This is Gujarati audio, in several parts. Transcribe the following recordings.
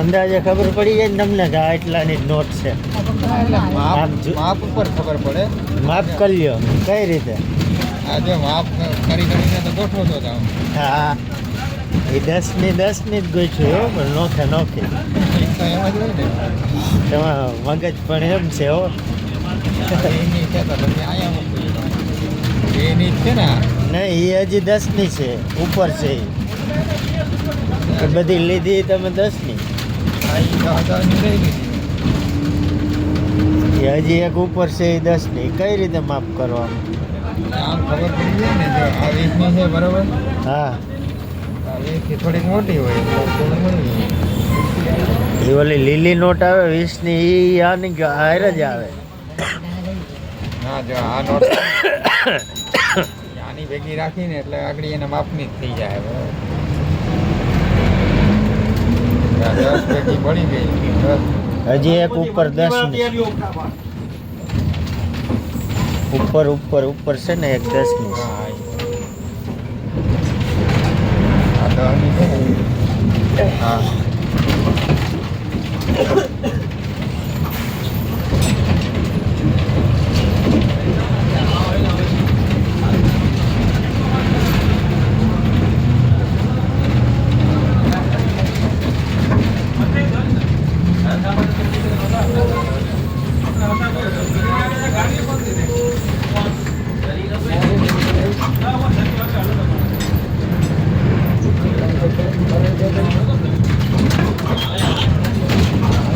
અંદાજે ખબર પડી જાય ને તમને કે આ એટલાની જ નોટ છે. માપ ઉપર ખબર પડે. માપ કરી લ્યો. કઈ રીતે? આજે માફ કરી ગોઠવો તો હા. એ દસ દસની દસની જ ગોઠવી હો પણ નોખે નોખે. એમ મગજ પણ એમ છે હો. ને નહીં એ હજી દસની છે ઉપર છે એ બધી લીધી તમે દસની આ ઈ દસ હજારની લઈ લીધી એ હજી એક ઉપર છે એ દસની કઈ રીતે માફ કરવાનું? હા. થોડીક મોટી હોય તો થોડું મોટી હોય. એ ઓલી લીલી નોટ આવે વીસની એ આની કે હારે જ આવે ના જો આ નોટ આની ભેગી રાખીને એટલે આગળ એના માપની જ થઈ જાય બરોબર આ દસ ભેગી પડી ગઈ દસ હજી એક ઉપર દસની ઉપર ઉપર ઉપર છે ને એક દસની હા આ દસની છે ને હા શું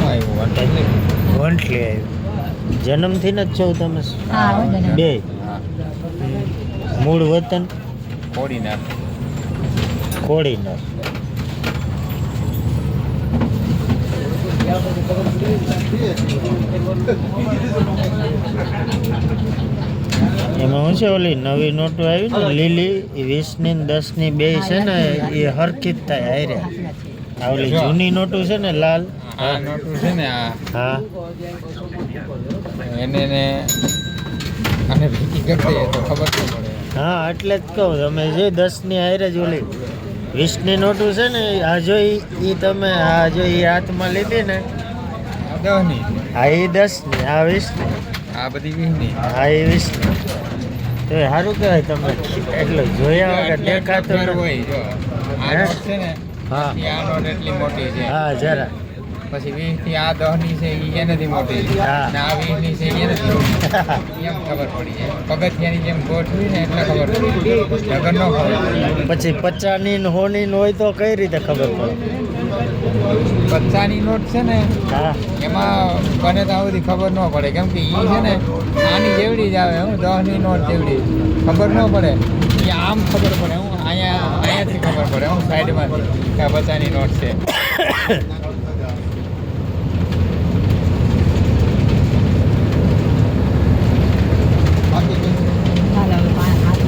આવ્યું વાંધો નહીં વંટલી આવી જન્મથી જ છો તમે? હા, બે. મૂળ વતન? કોડીનાર. કોડીનાર. એમાં શું છે ઓલી નવી નોટો આવી ને? લીલી એ વીસની દસ દસની બે છે ને એ હરખી જ થાય હારે આ ઓલી જૂની નોટો છે ને લાલ? આ નોટું છે ને આ. હા. એને ને અને ભેગી કરતી તો ખબર ન પડે. હા એટલે જ કહું તમે જે દસની હારે જ ઓલી વીસની નોટું છે ને આ જો એ તમે આ જો એ હાથમાં લીધી ને. હા દસની એ દસની આ વીસની આ બધી વીસની હા એ વીસની તો સારું કહેવાય તમે એટલે જોયા વગર દેખાતું હોય આ છે ને હા. આ નોટ એટલી મોટી છે. હા જરા. પછી વીસથી આ ની છે એ નથી મોટી અને આ વીસની છે. એ એનાથી એમ ખબર પડી જાય. પગથિયાની જેમ ગોઠવી ને એટલે ખબર પડી નગર ન ખબર પછી પચાસની ને હોની હોય તો કઈ રીતે ખબર પડે? પચાની નોટ છે ને એમાં બને ત્યાં સુધી ખબર ન પડે. કેમ કે એ છે ને આની જેવડી જ આવે હું દહની નોટ જેવડી. ખબર ન પડે. એ આમ ખબર પડે હું અહીંયા અહીંયાથી ખબર પડે હું સાઈડમાંથી કે પચાની નોટ છે પા- હાથ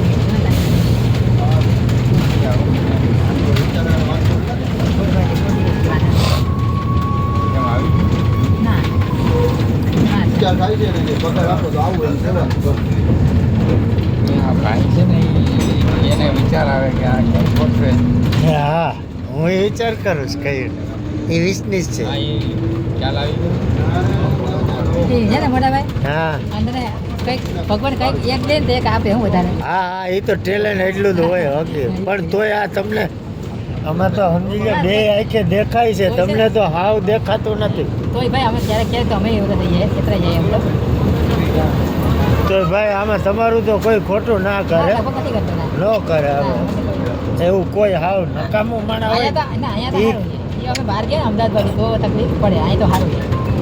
ના. એમ. આ ભાઈ છે ને એને વિચાર આવે કે આ કઈ ગોઠવે હા હું એ વિચાર કરું છું કઈ એ વીસની છે. ખ્યાલ આવી ગયો. મોટા ભાઈ હા. ભગવાન કંઈક એક દે ને એક આપે હું વધારે. હા હા એ તો ટેલેન્ટ એટલું જ હોય હકી. પણ તોય આ તમને અમે તો સમજી ગયા બે આંખે દેખાય છે તમને તો હાવ દેખાતું નથી. તોય ભાઈ અમે ક્યારેક ક્યારેક અમે એવું એમ તો. ભાઈ આમાં તમારું તો કોઈ ખોટું ના કરે. ના. કરે હવે એવું કોઈ હાવ નકામું માણા હોય. બહાર ગયા અમદાવાદ તો તકલીફ પડે. અહીં તો સારું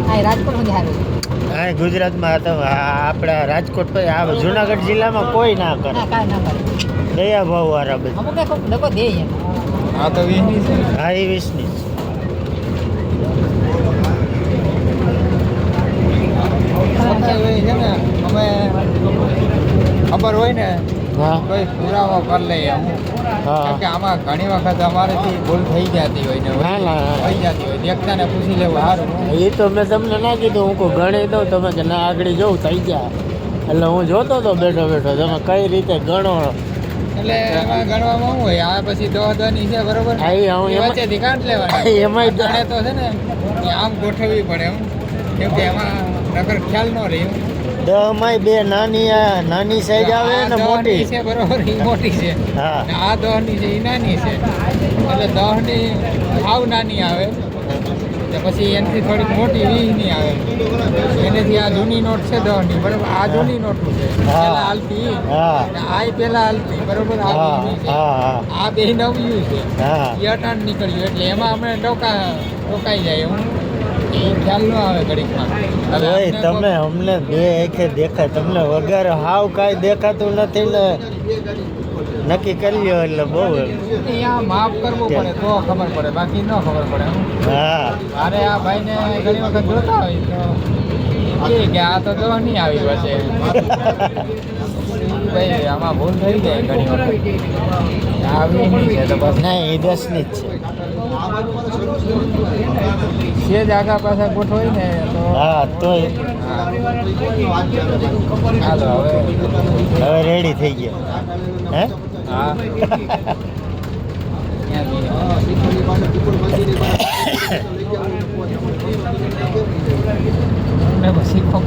અહીં રાજકોટ સુધી સારું છે. ગુજરાતમાં તો આપણા રાજકોટ પછી આ જુનાગઢ જિલ્લામાં કોઈ ના કરે. દયા ભાવ વાળા બધા. અમુક લોકો દે એમ. તો વીસની છે. ને હા એ વીસની છે. ખબર હોય ને હા કોઈ પુરાવો કરી લઈએ હા. કે આમાં ઘણી વખત અમારેથી ભૂલ થઈ જતી હોય ને. થઈ જતી હોય. દેખતાને પૂછી લેવું સારું એ તો મેં તમને ના કીધું. હું કોઈ ગણી દઉં તમે કે ના આગળ જવું થઈ ગયા. એટલે હું જોતો હતો બેઠો બેઠો. તમે કઈ રીતે ગણો? એટલે એમાં ગણવામાં હોય? આ પછી દહ દહની છે બરોબર? એમાં- વચ્ચેથી કાઢ લેવાની. એમાંય ગણે તો છે ને આમ ગોઠવવી પડે એમ. કેમ કે એમાં નકર ખ્યાલ ન રહે એમ. દહમાંય બે નાની નાની સાઈઝ આવે ને મોટી. છે બરોબર એ મોટી છે. હા. અને આ દહની છે એ નાની છે. એટલે દહની આવ નાની આવે. પછી એનાથી થોડીક મોટી વીસની આવે. એનેથી આ જૂની નોટ છે દહની બરોબર? આ જૂની નોટ છે. પેલા હાલતી. અને આ પેલા હાલતી બરોબર? આ બે નવ્યું છે. એ અટાણ નીકળ્યું એટલે એમાં અમે ટોકા ટોકાઈ જાય એવું. ખ્યાલ ન આવે ઘડીકમાં તોય તમે અમને બે આંખે દેખાય. તમને વગર હાવ કાંઈ દેખાતું નથી ને નક્કી કરી લ્યો એટલે બહુ માફ કરવું પડે તો ખબર પડે. બાકી ન ખબર પડે હા. અરે આ ભાઈને ઘણી વખત જોતા હોય તો કે આ તો દવા નહીં આવી પાસે ભાઈ આમાં ભૂલ થઈ જાય ઘણી વખત. આવી નહીં છે તો બસ. નહીં એ દસની જ છે. સેજ આગા પાસે ગોઠવાય ને તો હા તોય. હા. હાલો હવે હવે રેડી થઈ ગયા. હે? હા. શીખો.